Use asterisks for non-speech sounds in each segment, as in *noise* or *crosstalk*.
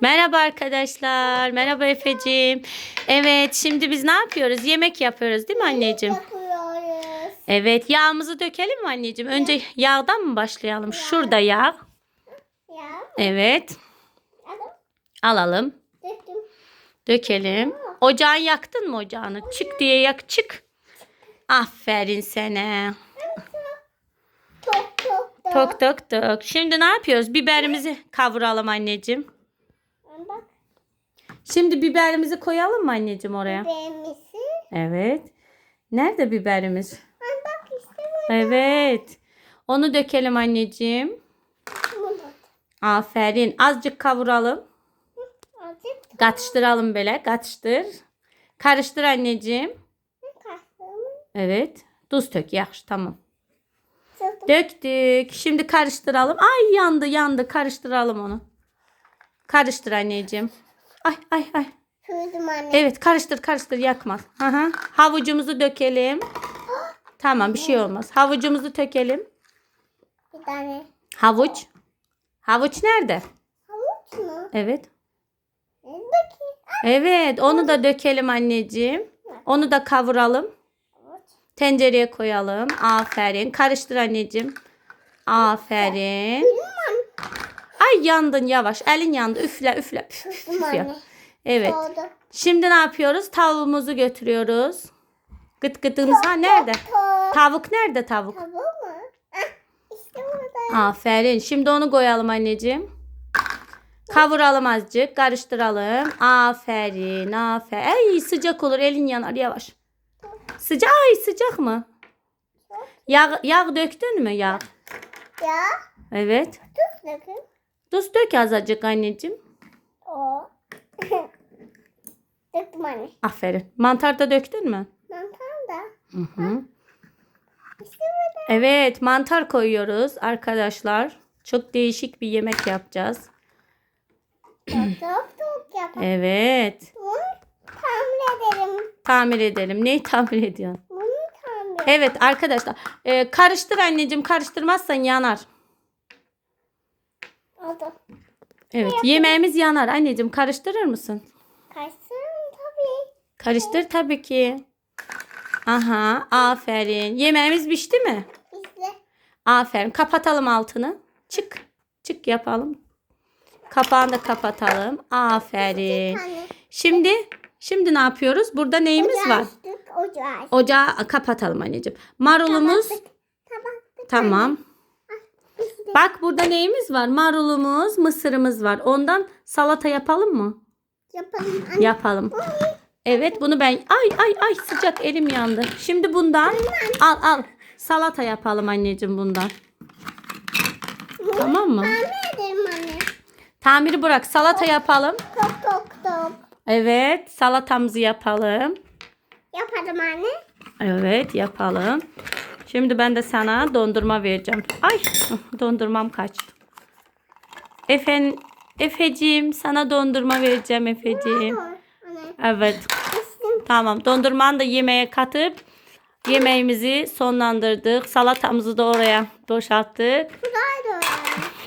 Merhaba arkadaşlar. Merhaba Efe'cim. Evet şimdi biz ne yapıyoruz? Yemek yapıyoruz değil mi anneciğim? Yapıyoruz. Evet yağımızı dökelim mi anneciğim? Önce yağdan mı başlayalım? Şurada yağ. Ya. Evet. Alalım. Dökelim. Ocağın yaktın mı ocağını? Çık diye yak çık. Aferin sana. Tok tok tok. Şimdi ne yapıyoruz? Biberimizi kavuralım anneciğim. Bak. Şimdi biberimizi koyalım mı anneciğim oraya? Beğenmişsin. Evet. Nerede biberimiz? Bak işte bu. Evet. Onu dökelim anneciğim. Bunu. Aferin. Azıcık kavuralım. Azıcık Katıştıralım böyle. Katıştır. Karıştır anneciğim. kahvemi Evet. Tuz dök. Yaxşı tamam. Döktük. Şimdi karıştıralım. Ay yandı yandı. Karıştıralım onu. Karıştır anneciğim. Ay ay ay. Anne. Evet karıştır karıştır yakmaz. Hı. Havucumuzu dökelim. Tamam bir şey olmaz. Havucumuzu dökelim. Bir tane. Havuç. Havuç nerede? Havuç mu? Evet. Bakayım. Evet onu da dökelim anneciğim. Onu da kavuralım. Tencereye koyalım. Aferin. Karıştır anneciğim. Aferin. Ay yandın yavaş. Elin yandı. Üfle üfle. Üf, üf, üf. Evet. Şimdi ne yapıyoruz? Tavuğumuzu götürüyoruz. Gıt gıtımız ha nerede? Tavuk nerede tavuk? Mu? Ah. Aferin. Şimdi onu koyalım anneciğim. Kavuralım azıcık. Karıştıralım. Aferin. Aferin. Ay sıcak olur. Elin yanar yavaş. Sıcak. Ay sıcak mı? Yağ, yağ döktün mü yağ? Ya. Evet. Tuz dökün. Tuz dök azıcık anneciğim. O. *laughs* Döktüm anne. Aferin. Mantar da döktün mü? Mantar da. Hı hı. Evet mantar koyuyoruz arkadaşlar. Çok değişik bir yemek yapacağız. Tok tok *clears throat* yapalım. Evet. Bunu tamir edelim. Neyi tamir ediyorsun? Bunu tamir. Evet arkadaşlar. e, karıştır anneciğim. Karıştırmazsan yanar. Oldu. Evet yemeğimiz yanar. Anneciğim karıştırır mısın? Kaçsın tabii. Karıştır tabii ki. Aha aferin. Yemeğimiz pişti mi? İşte. Aferin. Kapatalım altını. Çık. Çık yapalım. Kapağını da kapatalım. Aferin. Şimdi şimdi ne yapıyoruz? Burada neyimiz Ocağı var? açtık, Ocağı açtık. Ocağı kapatalım anneciğim. Marulumuz Tamam. tamam. İşte. Bak burada neyimiz var? Marulumuz, mısırımız var. Ondan salata yapalım mı? Yapalım. Anne. Yapalım. Evet bunu ben ay ay ay sıcak elim yandı. Şimdi bundan al al salata yapalım anneciğim bundan. Tamam mı? Tamir edelim anne. Tamiri bırak salata yapalım. Evet salatamızı yapalım. Yapalım anne. Evet yapalım. Şimdi ben de sana dondurma vereceğim. Ay dondurmam kaçtı. Efen, Efeciğim sana dondurma vereceğim Efeciğim. Evet. Tamam dondurmanı da yemeğe katıp yemeğimizi sonlandırdık. Salatamızı da oraya boşalttık. Buraydı.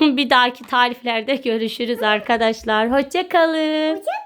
*laughs* Bir dahaki tariflerde görüşürüz arkadaşlar. Hoşçakalın. Hoşça